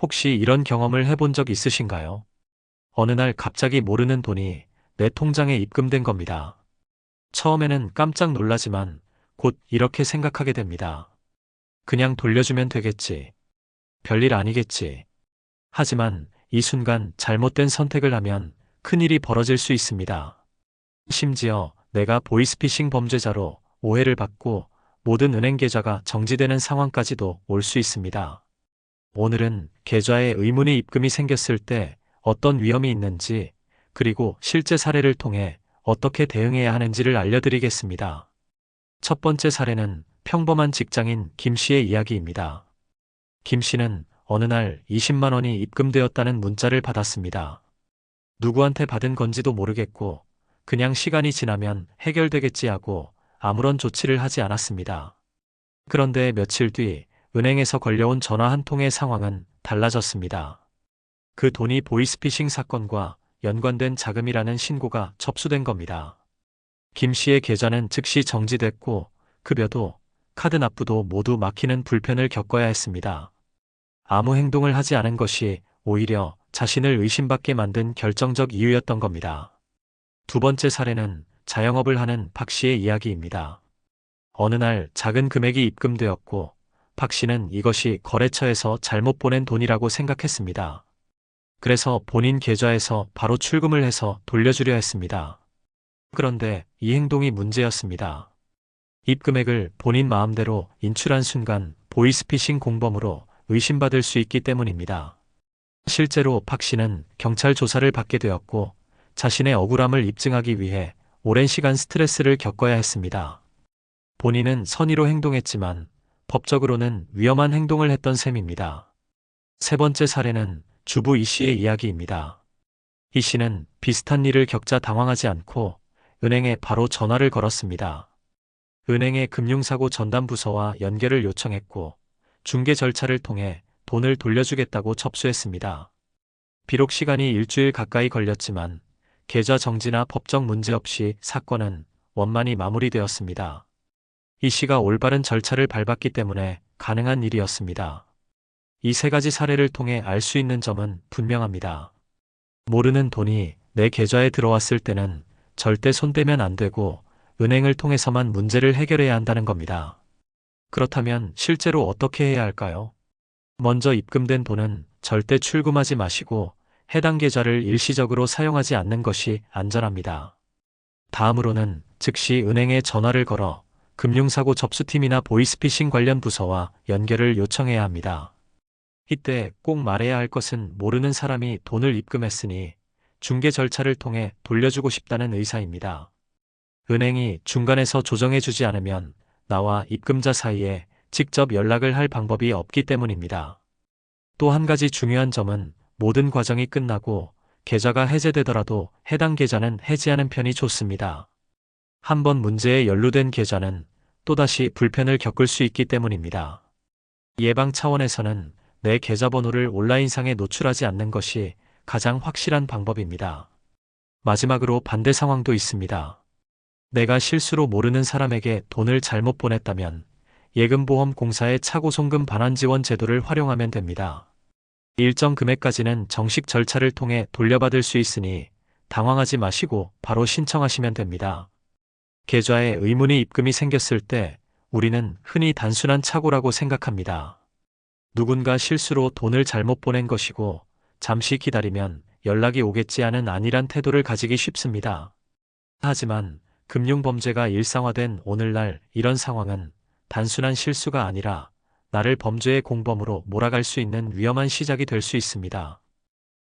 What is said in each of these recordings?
혹시 이런 경험을 해본 적 있으신가요? 어느 날 갑자기 모르는 돈이 내 통장에 입금된 겁니다. 처음에는 깜짝 놀라지만 곧 이렇게 생각하게 됩니다. 그냥 돌려주면 되겠지. 별일 아니겠지. 하지만 이 순간 잘못된 선택을 하면 큰일이 벌어질 수 있습니다. 심지어 내가 보이스피싱 범죄자로 오해를 받고 모든 은행 계좌가 정지되는 상황까지도 올 수 있습니다. 오늘은 계좌에 의문의 입금이 생겼을 때 어떤 위험이 있는지 그리고 실제 사례를 통해 어떻게 대응해야 하는지를 알려드리겠습니다. 첫 번째 사례는 평범한 직장인 김 씨의 이야기입니다. 김 씨는 어느 날 20만 원이 입금되었다는 문자를 받았습니다. 누구한테 받은 건지도 모르겠고 그냥 시간이 지나면 해결되겠지 하고 아무런 조치를 하지 않았습니다. 그런데 며칠 뒤 은행에서 걸려온 전화 한 통의 상황은 달라졌습니다. 그 돈이 보이스피싱 사건과 연관된 자금이라는 신고가 접수된 겁니다. 김 씨의 계좌는 즉시 정지됐고 급여도 카드 납부도 모두 막히는 불편을 겪어야 했습니다. 아무 행동을 하지 않은 것이 오히려 자신을 의심받게 만든 결정적 이유였던 겁니다. 두 번째 사례는 자영업을 하는 박 씨의 이야기입니다. 어느 날 작은 금액이 입금되었고 박 씨는 이것이 거래처에서 잘못 보낸 돈이라고 생각했습니다. 그래서 본인 계좌에서 바로 출금을 해서 돌려주려 했습니다. 그런데 이 행동이 문제였습니다. 입금액을 본인 마음대로 인출한 순간 보이스피싱 공범으로 의심받을 수 있기 때문입니다. 실제로 박 씨는 경찰 조사를 받게 되었고 자신의 억울함을 입증하기 위해 오랜 시간 스트레스를 겪어야 했습니다. 본인은 선의로 행동했지만 법적으로는 위험한 행동을 했던 셈입니다. 세 번째 사례는 주부 이 씨의 이야기입니다. 이 씨는 비슷한 일을 겪자 당황하지 않고 은행에 바로 전화를 걸었습니다. 은행의 금융사고 전담부서와 연결을 요청했고 중개 절차를 통해 돈을 돌려주겠다고 접수했습니다. 비록 시간이 일주일 가까이 걸렸지만 계좌 정지나 법적 문제 없이 사건은 원만히 마무리되었습니다. 이 씨가 올바른 절차를 밟았기 때문에 가능한 일이었습니다. 이 세 가지 사례를 통해 알 수 있는 점은 분명합니다. 모르는 돈이 내 계좌에 들어왔을 때는 절대 손대면 안 되고 은행을 통해서만 문제를 해결해야 한다는 겁니다. 그렇다면 실제로 어떻게 해야 할까요? 먼저 입금된 돈은 절대 출금하지 마시고 해당 계좌를 일시적으로 사용하지 않는 것이 안전합니다. 다음으로는 즉시 은행에 전화를 걸어 금융사고 접수팀이나 보이스피싱 관련 부서와 연결을 요청해야 합니다. 이때 꼭 말해야 할 것은 모르는 사람이 돈을 입금했으니 중개 절차를 통해 돌려주고 싶다는 의사입니다. 은행이 중간에서 조정해주지 않으면 나와 입금자 사이에 직접 연락을 할 방법이 없기 때문입니다. 또 한 가지 중요한 점은 모든 과정이 끝나고 계좌가 해제되더라도 해당 계좌는 해지하는 편이 좋습니다. 한번 문제에 연루된 계좌는 또다시 불편을 겪을 수 있기 때문입니다. 예방 차원에서는 내 계좌번호를 온라인상에 노출하지 않는 것이 가장 확실한 방법입니다. 마지막으로 반대 상황도 있습니다. 내가 실수로 모르는 사람에게 돈을 잘못 보냈다면 예금보험공사의 차고송금 반환 지원 제도를 활용하면 됩니다. 일정 금액까지는 정식 절차를 통해 돌려받을 수 있으니 당황하지 마시고 바로 신청하시면 됩니다. 계좌에 의문의 입금이 생겼을 때 우리는 흔히 단순한 착오라고 생각합니다. 누군가 실수로 돈을 잘못 보낸 것이고 잠시 기다리면 연락이 오겠지 하는 안일한 태도를 가지기 쉽습니다. 하지만 금융범죄가 일상화된 오늘날 이런 상황은 단순한 실수가 아니라 나를 범죄의 공범으로 몰아갈 수 있는 위험한 시작이 될 수 있습니다.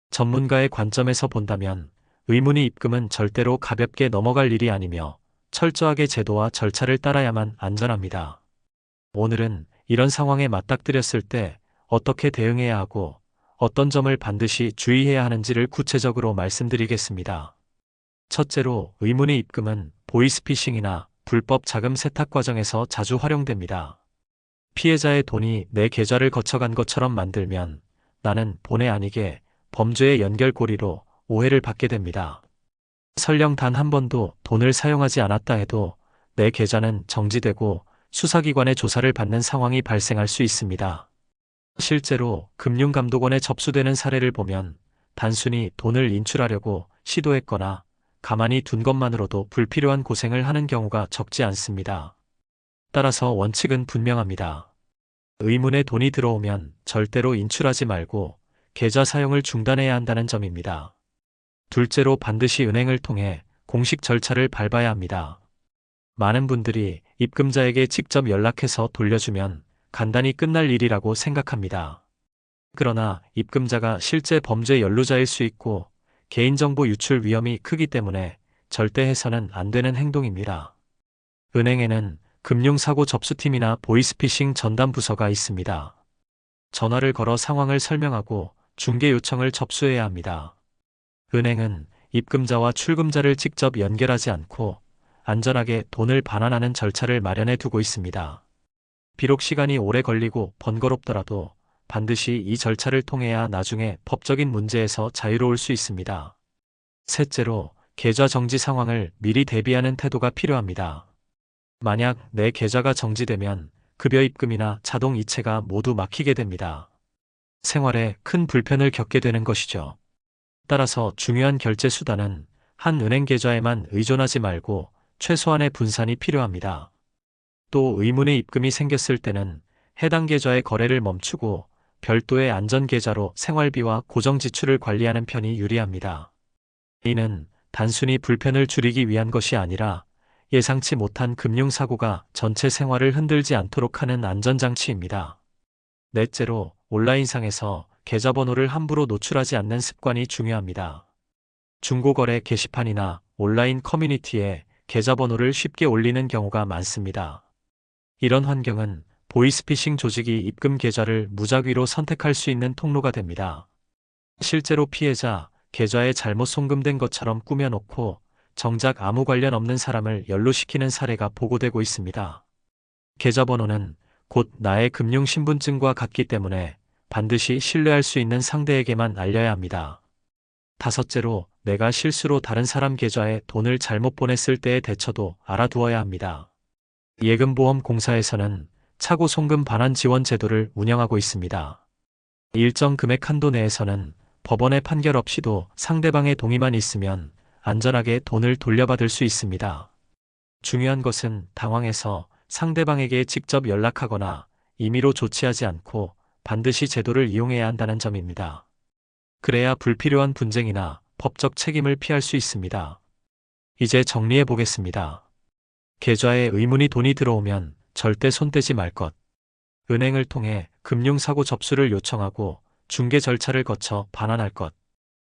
전문가의 관점에서 본다면 의문의 입금은 절대로 가볍게 넘어갈 일이 아니며 철저하게 제도와 절차를 따라야만 안전합니다. 오늘은 이런 상황에 맞닥뜨렸을 때 어떻게 대응해야 하고 어떤 점을 반드시 주의해야 하는지를 구체적으로 말씀드리겠습니다. 첫째로 의문의 입금은 보이스피싱이나 불법 자금 세탁 과정에서 자주 활용됩니다. 피해자의 돈이 내 계좌를 거쳐간 것처럼 만들면 나는 본의 아니게 범죄의 연결고리로 오해를 받게 됩니다. 설령 단 한 번도 돈을 사용하지 않았다 해도 내 계좌는 정지되고 수사기관의 조사를 받는 상황이 발생할 수 있습니다. 실제로 금융감독원에 접수되는 사례를 보면 단순히 돈을 인출하려고 시도했거나 가만히 둔 것만으로도 불필요한 고생을 하는 경우가 적지 않습니다. 따라서 원칙은 분명합니다. 의문에 돈이 들어오면 절대로 인출하지 말고 계좌 사용을 중단해야 한다는 점입니다. 둘째로 반드시 은행을 통해 공식 절차를 밟아야 합니다. 많은 분들이 입금자에게 직접 연락해서 돌려주면 간단히 끝날 일이라고 생각합니다. 그러나 입금자가 실제 범죄 연루자일 수 있고 개인정보 유출 위험이 크기 때문에 절대 해서는 안 되는 행동입니다. 은행에는 금융사고 접수팀이나 보이스피싱 전담 부서가 있습니다. 전화를 걸어 상황을 설명하고 중개 요청을 접수해야 합니다. 은행은 입금자와 출금자를 직접 연결하지 않고 안전하게 돈을 반환하는 절차를 마련해 두고 있습니다. 비록 시간이 오래 걸리고 번거롭더라도 반드시 이 절차를 통해야 나중에 법적인 문제에서 자유로울 수 있습니다. 셋째로 계좌 정지 상황을 미리 대비하는 태도가 필요합니다. 만약 내 계좌가 정지되면 급여 입금이나 자동 이체가 모두 막히게 됩니다. 생활에 큰 불편을 겪게 되는 것이죠. 따라서 중요한 결제 수단은 한 은행 계좌에만 의존하지 말고 최소한의 분산이 필요합니다. 또 의문의 입금이 생겼을 때는 해당 계좌의 거래를 멈추고 별도의 안전 계좌로 생활비와 고정 지출을 관리하는 편이 유리합니다. 이는 단순히 불편을 줄이기 위한 것이 아니라 예상치 못한 금융사고가 전체 생활을 흔들지 않도록 하는 안전장치입니다. 넷째로 온라인상에서 계좌번호를 함부로 노출하지 않는 습관이 중요합니다. 중고거래 게시판이나 온라인 커뮤니티에 계좌번호를 쉽게 올리는 경우가 많습니다. 이런 환경은 보이스피싱 조직이 입금 계좌를 무작위로 선택할 수 있는 통로가 됩니다. 실제로 피해자 계좌에 잘못 송금된 것처럼 꾸며놓고 정작 아무 관련 없는 사람을 연루시키는 사례가 보고되고 있습니다. 계좌번호는 곧 나의 금융신분증과 같기 때문에 반드시 신뢰할 수 있는 상대에게만 알려야 합니다. 다섯째로 내가 실수로 다른 사람 계좌에 돈을 잘못 보냈을 때의 대처도 알아두어야 합니다. 예금보험공사에서는 차고 송금 반환 지원 제도를 운영하고 있습니다. 일정 금액 한도 내에서는 법원의 판결 없이도 상대방의 동의만 있으면 안전하게 돈을 돌려받을 수 있습니다. 중요한 것은 당황해서 상대방에게 직접 연락하거나 임의로 조치하지 않고 반드시 제도를 이용해야 한다는 점입니다. 그래야 불필요한 분쟁이나 법적 책임을 피할 수 있습니다. 이제 정리해 보겠습니다. 계좌에 의문이 돈이 들어오면 절대 손대지 말 것. 은행을 통해 금융사고 접수를 요청하고 중개 절차를 거쳐 반환할 것.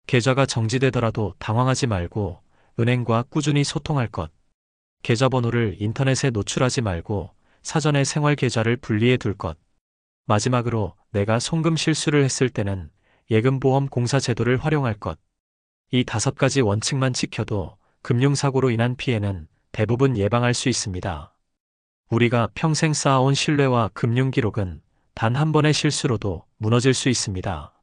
계좌가 정지되더라도 당황하지 말고 은행과 꾸준히 소통할 것. 계좌번호를 인터넷에 노출하지 말고 사전에 생활 계좌를 분리해 둘 것. 마지막으로 내가 송금 실수를 했을 때는 예금보험 공사 제도를 활용할 것. 이 다섯 가지 원칙만 지켜도 금융사고로 인한 피해는 대부분 예방할 수 있습니다. 우리가 평생 쌓아온 신뢰와 금융 기록은 단 한 번의 실수로도 무너질 수 있습니다.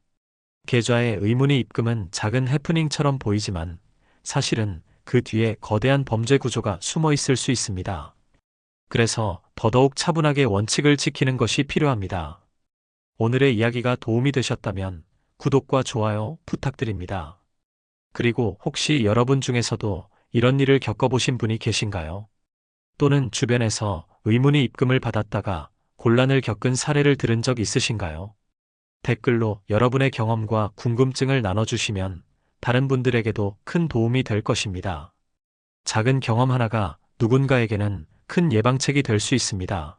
계좌에 의문의 입금은 작은 해프닝처럼 보이지만 사실은 그 뒤에 거대한 범죄 구조가 숨어 있을 수 있습니다. 그래서 더더욱 차분하게 원칙을 지키는 것이 필요합니다. 오늘의 이야기가 도움이 되셨다면 구독과 좋아요 부탁드립니다. 그리고 혹시 여러분 중에서도 이런 일을 겪어보신 분이 계신가요? 또는 주변에서 의문의 입금을 받았다가 곤란을 겪은 사례를 들은 적 있으신가요? 댓글로 여러분의 경험과 궁금증을 나눠주시면 다른 분들에게도 큰 도움이 될 것입니다. 작은 경험 하나가 누군가에게는 큰 예방책이 될 수 있습니다.